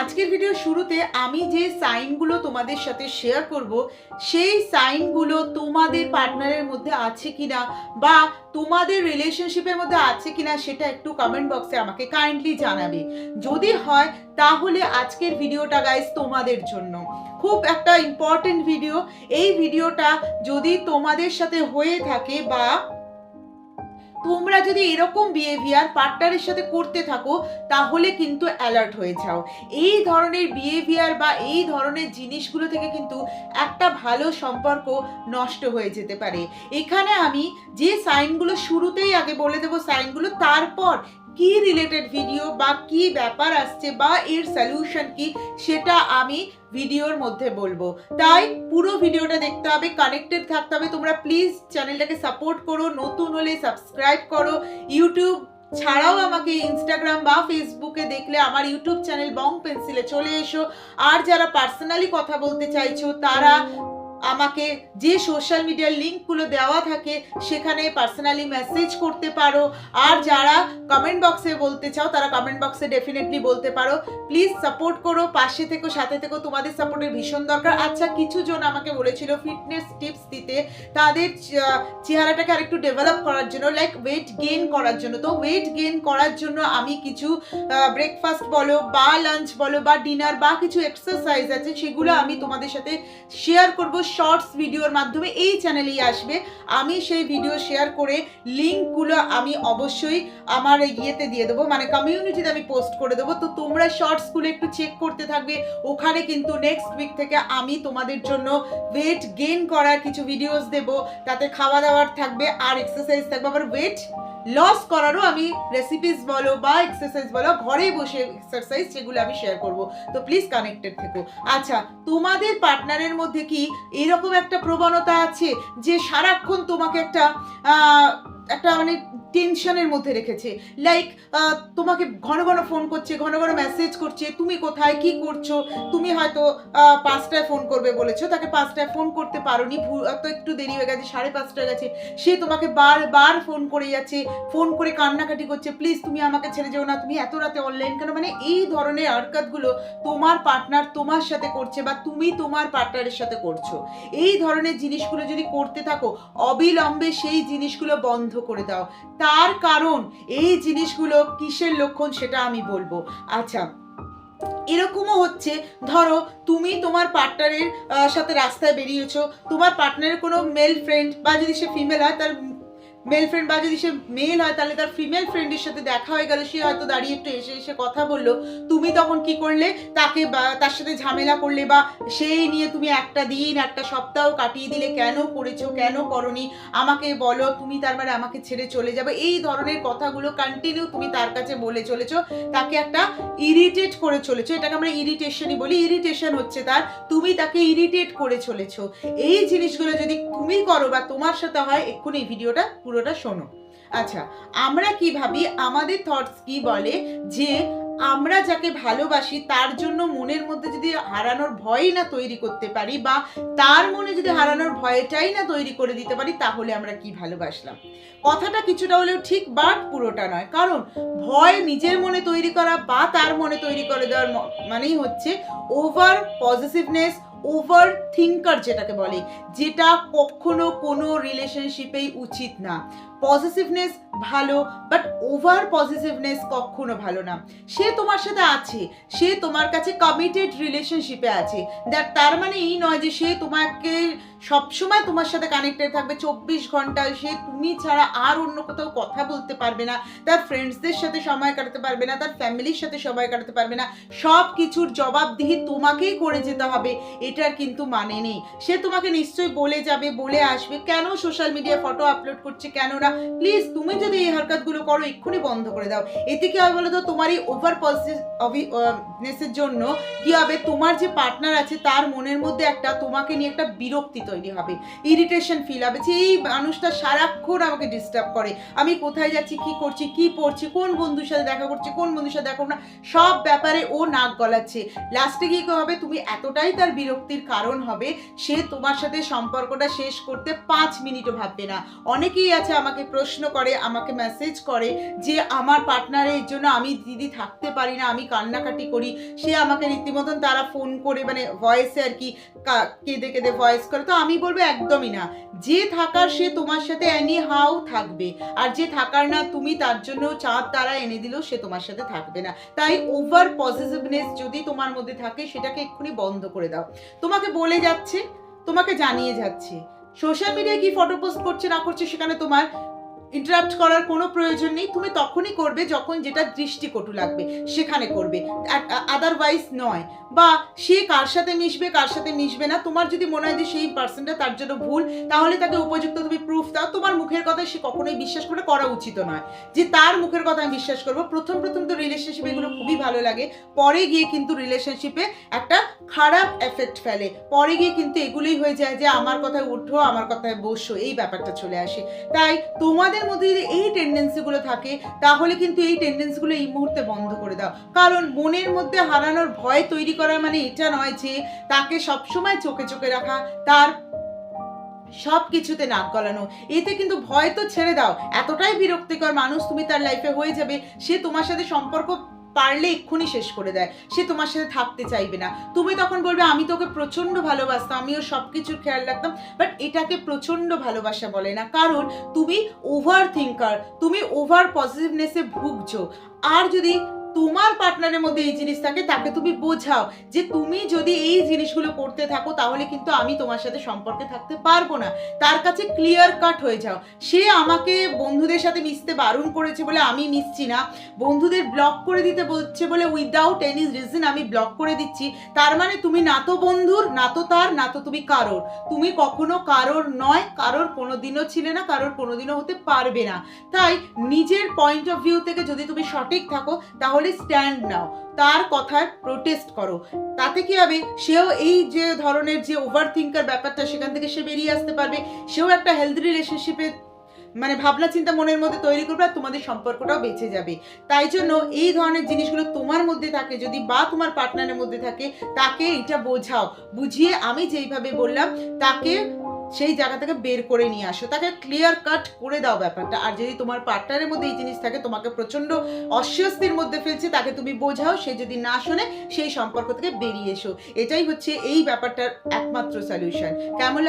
আজকের ভিডিও শুরুতে আমি যে সাইনগুলো তোমাদের সাথে শেয়ার করব, সেই সাইনগুলো তোমাদের পার্টনারের মধ্যে আছে কিনা বা তোমাদের রিলেশনশিপের মধ্যে আছে কিনা সেটা একটু কমেন্ট বক্সে আমাকে কাইন্ডলি জানাবে। যদি হয়, তাহলে আজকের ভিডিওটা গাইজ তোমাদের জন্য। খুব একটা ইম্পর্টেন্ট ভিডিও এই ভিডিওটা যদি তোমাদের সাথে হয়ে থাকে বা তোমরা যদি এরকম বিহেভিয়ার পার্টনারের সাথে করতে থাকো, তাহলে কিন্তু অ্যালার্ট হয়ে যাও। এই ধরনের বিহেভিয়ার বা এই ধরনের জিনিসগুলো থেকে কিন্তু একটা ভালো সম্পর্ক নষ্ট হয়ে যেতে পারে। এখানে আমি যে সাইনগুলো শুরুতেই আগে বলে দেবো সাইনগুলো তারপর কি রিলেটেড ভিডিও বা কি ব্যাপার আসছে বা এর সলিউশন কি, সেটা আমি ভিডিওর মধ্যে বলব। তাই পুরো ভিডিওটা দেখতে হবে কানেক্টেড থাকতে হবে। তোমরা প্লিজ চ্যানেলটাকে সাপোর্ট করো, নতুন হলে সাবস্ক্রাইব করো। ইউটিউব ছাড়াও আমাকে ইনস্টাগ্রাম বা ফেসবুকে দেখলে আমার ইউটিউব চ্যানেল বং পেন্সিলে চলে এসো। আর যারা পার্সোনালি কথা বলতে চাইছো, তারা আমাকে যে সোশ্যাল মিডিয়ার লিঙ্কগুলো দেওয়া থাকে, সেখানে পার্সোনালি মেসেজ করতে পারো। আর যারা কমেন্ট বক্সে বলতে চাও, তারা কমেন্ট বক্সে ডেফিনেটলি বলতে পারো। প্লিজ সাপোর্ট করো, পাশে থেকো, সাথে থেকো, তোমাদের সাপোর্টের ভীষণ দরকার। আচ্ছা কিছু জন আমাকে বলেছিল ফিটনেস টিপস দিতে। তাদের চেহারাটাকে আরেকটু ডেভেলপ করার জন্য লাইক ওয়েট গেইন করার জন্য। তো ওয়েট গেইন করার জন্য আমি কিছু ব্রেকফাস্ট বলো, বা লাঞ্চ বলো, বা ডিনার বা কিছু এক্সারসাইজ আছে, সেগুলো আমি তোমাদের সাথে শেয়ার করব। শর্টস ভিডিওর মাধ্যমে এই চ্যানেলেই আসবে। আমি সেই ভিডিও শেয়ার করে লিঙ্কগুলো আমি অবশ্যই আমার ইয়েতে দিয়ে দেবো। মানে কমিউনিটিতে আমি পোস্ট করে দেবো। তো তোমরা শর্টসগুলো একটু চেক করতে থাকবে। ওখানে কিন্তু নেক্সট উইক থেকে আমি তোমাদের জন্য ওয়েট গেইন করার কিছু ভিডিওস দেব। তাতে খাওয়া দাওয়ার থাকবে, আর এক্সারসাইজ থাকবে। আবার ওয়েট লস করারও আমি রেসিপিস বলো বা এক্সারসাইজ বলো ঘরে বসে এক্সারসাইজ সেগুলো আমি শেয়ার করব। তো প্লিজ কানেক্টেড থেকো। আচ্ছা তোমাদের পার্টনারের মধ্যে কি এরকম একটা প্রবণতা আছে যে সারাক্ষণ তোমাকে একটা একটা মানে টেনশনের মধ্যে রেখেছে। লাইক তোমাকে ঘন ঘন ফোন করছে, ঘন ঘন মেসেজ করছে, তুমি কোথায়? কি করছ? তুমি হয়তো পাঁচটায় ফোন করবে বলেছ, তাকে পাঁচটায় ফোন করতে পারোনি, ভু- তো একটু দেরি হয়ে গেছে, সাড়ে পাঁচটা গেছে। সে তোমাকে বারবার ফোন করে যাচ্ছে ফোন করে কান্নাকাটি করছে প্লিজ তুমি আমাকে ছেড়ে যেও না, তুমি এত রাতে অনলাইন কেন? মানে এই ধরনের আরকাতগুলো তোমার পার্টনার তোমার সাথে করছে বা তুমি তোমার পার্টনারের সাথে করছ। এই ধরনের জিনিসগুলো যদি করতে থাকো, অবিলম্বে সেই জিনিসগুলো বন্ধ করে দাও। তার কারণ এই জিনিসগুলো কিসের লক্ষণ সেটা আমি বলব। আচ্ছা এরকমও হচ্ছে, ধরো তুমি তোমার পার্টনারের সাথে রাস্তায় বেরিয়েছো, তোমার পার্টনারের কোনো মেল ফ্রেন্ড বা যদি সে ফিমেল হয়, তার মেল ফ্রেন্ড বা যদি সে মেল হয়, তাহলে তার ফিমেল ফ্রেন্ডের সাথে দেখা হয়ে গেল। সে হয়তো দাঁড়িয়ে একটু এসে এসে কথা বলল। তুমি তখন কি করলে? তাকে বা, তার সাথে ঝামেলা করলে বা সেই নিয়ে তুমি একটা দিন, একটা সপ্তাহ কাটিয়ে দিলে কেন করেছ, কেন করনি? আমাকে বলো, তুমি তার মানে আমাকে ছেড়ে চলে যাবে। এই ধরনের কথাগুলো কন্টিনিউ তুমি তার কাছে বলে চলেছো। তাকে একটা ইরিটেট করে চলেছো। এটাকে আমরা ইরিটেশনই বলি। ইরিটেশন হচ্ছে তার, তুমি তাকে ইরিটেট করে চলেছো। এই জিনিসগুলো যদি তুমি করো বা তোমার সাথে হয়, এক্ষুনি ভিডিওটা পুরোটা শোনো। আচ্ছা আমরা কি ভাবি? আমাদের থটস কি বলে যে, আমরা যাকে ভালোবাসি, তার জন্য মনের মধ্যে যদি হারানোর ভয়ই না তৈরি করতে পারি বা তার মনে যদি হারানোর ভয়টাই না তৈরি করে দিতে পারি, তাহলে আমরা কি ভালোবাসলাম? কথাটা কিছুটা হলেও ঠিক বাট পুরোটা নয়। কারণ, ভয় নিজের মনে তৈরি করা বা তার মনে তৈরি করে দেওয়ার মানেই হচ্ছে ওভার পজিটিভনেস ওভার থিঙ্কার যেটাকে বলে যেটা কখনো কোনো রিলেশনশিপেই উচিত না। পজিটিভনেস ভালো বাট ওভার পজিটিভনেস কখনো ভালো না। সে তোমার সাথে আছে, সে তোমার কাছে কমিটেড রিলেশনশিপে আছে। দ্যাট তার মানে এই নয় যে সে তোমাকে সবসময় তোমার সাথে কানেক্টেড থাকবে চব্বিশ ঘণ্টা সে তুমি ছাড়া আর অন্য কোথাও কথা বলতে পারবে না। তার ফ্রেন্ডসদের সাথে সময় কাটাতে পারবে না, তার ফ্যামিলির সাথে সময় কাটাতে পারবে না। সব কিছুর জবাবদিহি তোমাকেই করে যেতে হবে, এটার কিন্তু মানে নেই। সে তোমাকে নিশ্চয়ই বলে যাবে, বলে আসবে, কেন সোশ্যাল মিডিয়া ফটো আপলোড করছে, কেন না? প্লিজ তুমি যদি এই হরকতগুলো করো, এক্ষুনি বন্ধ করে দাও। এতে কি হবে বলো তো তোমার এই ওভার পজিটিভনেসের জন্য কি হবে? তোমার যে পার্টনার আছে, তার মনের মধ্যে একটা তোমাকে নিয়ে একটা বিরক্তি তৈরি হবে ইরিটেশন ফিল হবে। যে এই মানুষটা সারাক্ষণ আমাকে ডিস্টার্ব করে। আমি কোথায় যাচ্ছি, কি করছি, কি পড়ছি, কোন বন্ধুর সাথে দেখা করছি, কোন বন্ধুর সাথে দেখা না সব ব্যাপারে ও নাক গলাচ্ছে। লাস্টে গিয়ে কি হবে? তুমি এতটাই তার বিরক্তির কারণ হবে, সে তোমার সাথে সম্পর্কটা শেষ করতে পাঁচ মিনিটও ভাববে না। অনেকেই আছে আমাকে প্রশ্ন করে, আমাকে আমাকে মেসেজ করে যে আমার পার্টনারের জন্য আমি দিদি থাকতে পারি না, আমি কান্নাকাটি করি। সে আমাকে রীতিমতন তারা ফোন করে মানে ভয়েসে আর কি কেঁদে কেঁদে ভয়েস করে। তো আমি বলব একদমই না। যে থাকার সে তোমার সাথে অ্যানি হাও থাকবে। আর যে থাকার না তুমি, তার জন্য চাঁদ তারা এনে দিলেও সে তোমার সাথে থাকবে না। তাই ওভার পজিটিভনেস যদি তোমার মধ্যে থাকে, সেটাকে এক্ষুনি বন্ধ করে দাও। তোমাকে বলে যাচ্ছে, তোমাকে জানিয়ে যাচ্ছে। সোশ্যাল মিডিয়ায় কি ফটো পোস্ট করছে, না করছে, সেখানে তোমার ইন্টারাপ্ট করার কোনো প্রয়োজন নেই। তুমি তখনই করবে যখন যেটা দৃষ্টিকটু লাগবে। সেখানে করবে। আদারওয়াইজ নয়। বা সে কার সাথে মিশবে, কার সাথে মিশবে না, তোমার যদি মনে হয় যে সেই পার্সনটা তার জন্য ভুল, তাহলে তাকে উপযুক্ত তুমি প্রুফ দাও। তোমার মুখের কথা সে কখনোই বিশ্বাস করে, করা উচিত নয়। যে তার মুখের কথা আমি বিশ্বাস করব, প্রথম প্রথম তো রিলেশনশিপ এগুলো খুবই ভালো লাগে। পরে গিয়ে কিন্তু রিলেশনশিপে একটা খারাপ এফেক্ট ফেলে। পরে গিয়ে কিন্তু এগুলোই হয়ে যায় যে, আমার কথায় উঠো, আমার কথায় বসো। এই ব্যাপারটা চলে আসে। তাই তোমাদের মধ্যে যদি এই টেন্ডেন্সিগুলো থাকে, তাহলে কিন্তু এই টেন্ডেন্সিগুলো এই মুহূর্তে বন্ধ করে দাও। কারণ মনের মধ্যে হারানোর ভয় তৈরি করার মানে এটা নয় যে তাকে সবসময় চোখে চোখে রাখা, তার সব কিছুতে নাক গলানো। এতে কিন্তু ভয় তো ছেড়ে দাও। এতটাই বিরক্তিকর মানুষ তুমি তার লাইফে হয়ে যাবে, সে তোমার সাথে সম্পর্ক পারলে এক্ষুনি শেষ করে দেয়। সে তোমার সাথে থাকতে চাইবে না। তুমি তখন বলবে, আমি তোকে প্রচণ্ড ভালোবাসতাম, আমিও সব কিছুর খেয়াল রাখতাম বাট এটাকে প্রচণ্ড ভালোবাসা বলে না। কারণ তুমি ওভার থিঙ্কার তুমি ওভার পজিটিভনেসে ভুগছো। আর যদি তোমার পার্টনারের মধ্যে এই জিনিস থাকে, তাকে তুমি বোঝাও যে তুমি যদি এই জিনিসগুলো করতে থাকো, তাহলে কিন্তু আমি তোমার সাথে সম্পর্কে থাকতে পারব না। তার কাছে ক্লিয়ার কাট হয়ে যাও। সে আমাকে বন্ধুদের সাথে মিশতে বারণ করেছে বলে আমি মিশছি না। বন্ধুদের ব্লক করে দিতে বলছে বলে উইদাউট এনি রিজন আমি ব্লক করে দিচ্ছি। তার মানে তুমি না তো বন্ধুর, না তো তার, না তো তুমি কারোর। তুমি কখনো কারোর নয়, কারোর কোনোদিনও ছিলে না, কারোর কোনোদিনও হতে পারবে না। তাই নিজের পয়েন্ট অফ ভিউ থেকে যদি তুমি সঠিক থাকো, তাহলে স্ট্যান্ড নাও। তার কথায় প্রোটেস্ট করো। তাতে কি হবে? সেও এই যে ধরনের যে ওভার থিঙ্কার ব্যাপারটা, সেখান থেকে সে বেরিয়ে আসতে পারবে। সেও একটা হেলদি রিলেশনশিপে মানে ভাবনা চিন্তা মনের মধ্যে তৈরি করবে আর তোমাদের সম্পর্কটাও বেঁচে যাবে। তাই জন্য এই ধরনের জিনিসগুলো তোমার মধ্যে থাকে, যদি বা তোমার পার্টনারের মধ্যে থাকে, তাকে এটা বোঝাও। বুঝিয়ে আমি যেইভাবে বললাম, তাকে সেই জায়গা থেকে বের করে নিয়ে আসো। তাকে ক্লিয়ার কাট করে দাও ব্যাপারটা। আর যদি তোমার পার্টনারের মধ্যে এই জিনিস থাকে, তোমাকে প্রচণ্ড অস্বস্তির মধ্যে ফেলছে, তাকে তুমি বোঝাও, সে যদি না শোনে, সেই সম্পর্ক থেকে বেরিয়ে এসো। এটাই হচ্ছে এই ব্যাপারটার একমাত্র সলিউশন কেমন